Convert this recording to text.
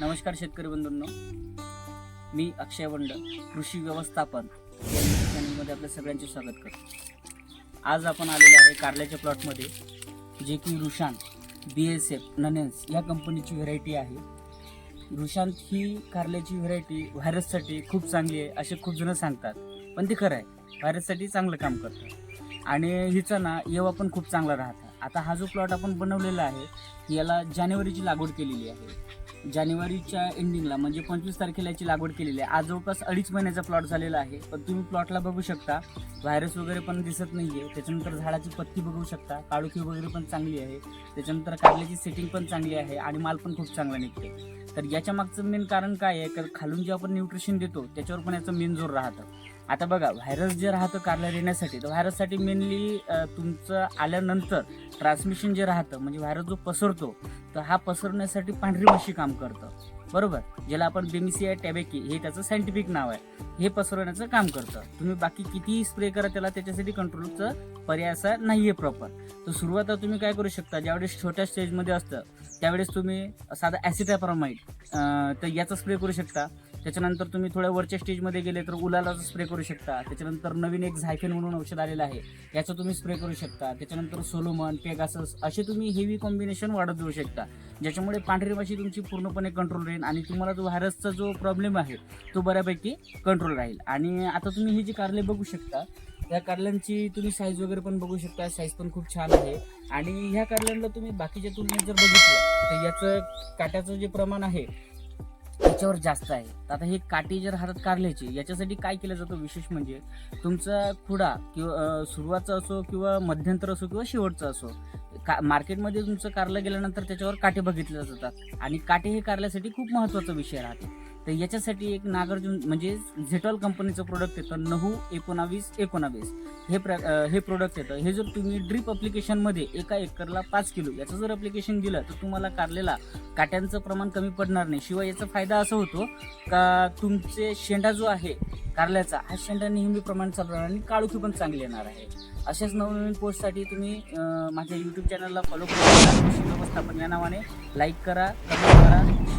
नमस्कार शेतकरी बंधूंनो. मी अक्षय वंड कृषी व्यवस्थापन या चॅनलमध्ये आपल्या सगळ्यांचे स्वागत करतो. आज आपण आलेलो आहे कारल्याच्या प्लॉटमध्ये जे की रुशान बी एस एफ ननेन्स या कंपनीची व्हरायटी आहे. रुशांत ही कारल्याची व्हरायटी व्हायरससाठी खूप चांगली आहे असे खूप जण सांगतात. पण ते खरं आहे व्हायरससाठी चांगलं काम करतं. आणि हिचा ना येवा पण खूप चांगला राहतं आता हा जो प्लॉट आपण बनवलेला आहे याला जानेवारीची लागवड केलेली आहे. जानेवारीच्या एंडिंगला म्हणजे पंचवीस तारखेला याची लागवड केलेली आहे. आज जवळपास अडीच महिन्याचा प्लॉट झालेला आहे पण तुम्ही प्लॉटला बघू शकता. व्हायरस वगैरे पण दिसत नाही आहे त्याच्यानंतर झाडाची पत्ती बघू शकता. काळोखी वगैरे पण चांगली आहे. त्याच्यानंतर कारल्याची सेटिंग पण चांगली आहे आणि माल पण खूप चांगला निघते तर याच्या मागचं मेन कारण काय आहे? तर खालून जे आपण न्यूट्रिशन देतो त्याच्यावर पण याचं मेन जोर राहतं. आता बघा व्हायरस जे राहतं कारल्या येण्यासाठी तर व्हायरससाठी मेनली तुमचं आल्यानंतर ट्रान्समिशन जे राहतं म्हणजे व्हायरस जो पसरतो तर हा पसरण्यासाठी पांढरी माशी काम करतं. बरोबर? ज्याला आपण बेमिसिया टॅबेकी हे त्याचं सायंटिफिक नाव आहे. हे पसरवण्याचं काम करतं. तुम्ही बाकी कितीही स्प्रे करा त्याला त्याच्यासाठी कंट्रोलचं पर्याय असा नाही आहे प्रॉपर तर सुरुवात तुम्ही काय करू शकता? ज्यावेळेस छोट्या स्टेजमध्ये असतं त्यावेळेस तुम्ही साधा ॲसिटाप्रमाइड तर याचा स्प्रे करू शकता. त्याच्यानंतर तुम्ही थोड्या वरच्या स्टेजमध्ये गेले तर उलालाचा स्प्रे करू शकता. त्याच्यानंतर नवीन एक झायफेन म्हणून औषध आलेलं आहे. याचं तुम्ही स्प्रे करू शकता. त्याच्यानंतर सोलोमन पेगासस असे तुम्ही हेवी कॉम्बिनेशन वाढत जाऊ शकता. ज्याच्यामुळे पांढरी माशी तुमची पूर्णपणे कंट्रोल राहील आणि तुम्हाला जो व्हायरसचा जो प्रॉब्लेम आहे तो बऱ्यापैकी कंट्रोल राहील. आणि आता तुम्ही ही जी कारले बघू शकता या कारल्यांची तुम्ही साईज वगैरे पण बघू शकता. साईज पण खूप छान आहे. आणि ह्या कारल्यांना तुम्ही बाकीच्या तुलनेत जर बघितलं तर याचं काट्याचं जे प्रमाण आहे त्याच्यावर जास्त आहे. तर आता हे काटे जर हातात कारल्याची याच्यासाठी काय केलं जातं विशेष म्हणजे तुमचा खुडा किंवा सुरुवातचा असो किंवा मध्यंतर असो किंवा शेवटचा असो का मार्केटमध्ये तुमचं कारलं गेल्यानंतर त्याच्यावर काटे बघितले जातात. आणि काटे हे कारल्यासाठी खूप महत्त्वाचा विषय राहते. तर याच्यासाठी एक नागार्जुन म्हणजे झेटॉल कंपनीचं प्रोडक्ट येतं नऊ एकोणावीस एकोणावीस. हे प्र हे प्रोडक्ट येतं. हे जर तुम्ही ड्रीप अप्लिकेशनमध्ये एका एकरला पाच किलो याचं जर अप्लिकेशन दिलं तर तुम्हाला कारलेला काट्यांचं प्रमाण कमी पडणार नाही. शिवाय याचा फायदा असा होतो का तुमचे शेंडा जो आहे कारल्याचा हा शेंडा नेहमी प्रमाण चालू राहणार आणि काळुखी पण चांगली येणार आहे. अशाच नवनवीन पोस्टसाठी तुम्ही माझ्या यूट्यूब चॅनलला फॉलो करा. व्यवस्थापन या नावाने लाईक करा कमेंट करा.